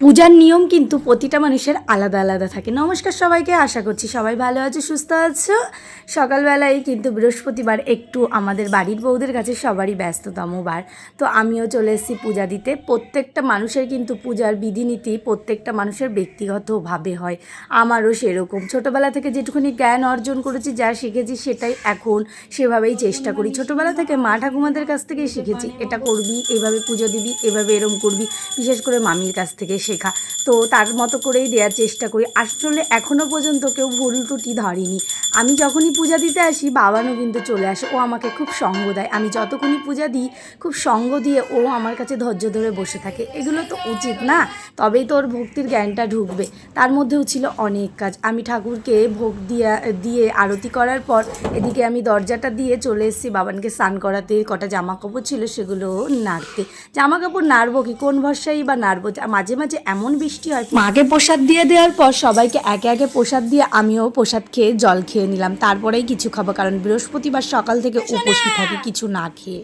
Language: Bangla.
পূজার নিয়ম কিন্তু প্রতিটা মানুষের আলাদা আলাদা থাকে। নমস্কার সবাইকে, আশা করছি সবাই ভালো আছো, সুস্থ আছো। সকালবেলায় কিন্তু বৃহস্পতিবার একটু আমাদের বাড়ির বউদের কাছে সবারই ব্যস্ততম বার। তো আমিও চলে এসেছি পূজা দিতে। প্রত্যেকটা মানুষের কিন্তু পূজার বিধিনীতি প্রত্যেকটা মানুষের ব্যক্তিগতভাবে হয়। আমারও সেরকম। ছোটোবেলা থেকে যেটুকুনি জ্ঞান অর্জন করেছি, যা শিখেছি সেটাই এখন সেভাবেই চেষ্টা করি। ছোটোবেলা থেকে মা ঠাকুমাদের কাছ থেকেই শিখেছি, এটা করবি, এভাবে পুজো দিবি, এভাবে এরম করবি, বিশেষ করে মামির কাছ থেকে শেখা। তো তার মতো করেই দেওয়ার চেষ্টা করি। আসলে এখনও পর্যন্ত কেউ ভুল ত্রুটি ধরেনি। আমি যখনই পূজা দিতে আসি, বাবানও কিন্তু চলে আসে। ও আমাকে খুব সঙ্গ দেয়। আমি যতক্ষণই পূজা দিই, খুব সঙ্গ দিয়ে ও আমার কাছে ধৈর্য ধরে বসে থাকে। এগুলো তো উচিত না। তবেই তোর ভক্তির জ্ঞানটা ঢুকবে। তার মধ্যেও ছিল অনেক কাজ। আমি ঠাকুরকে ভোগ দিয়ে দিয়ে আরতি করার পর এদিকে আমি দরজাটা দিয়ে চলে এসেছি। বাবানকে স্নান করাতে কটা জামা কাপড় ছিল, সেগুলো নাড়তে। জামা কাপড় নাড়বো কি? কোন ভরসাই বা নাড়বো? মাঝে মাঝে এমন বৃষ্টি হয়। মাকে প্রসাদ দিয়ে দেওয়ার পর সবাইকে একে একে প্রসাদ দিয়ে আমিও প্রসাদ খেয়ে জল খেয়ে নিলাম। তারপরেই কিছু খাব কারণ বৃহস্পতিবার সকাল থেকে উপস্থিত থাকি কিছু না খেয়ে।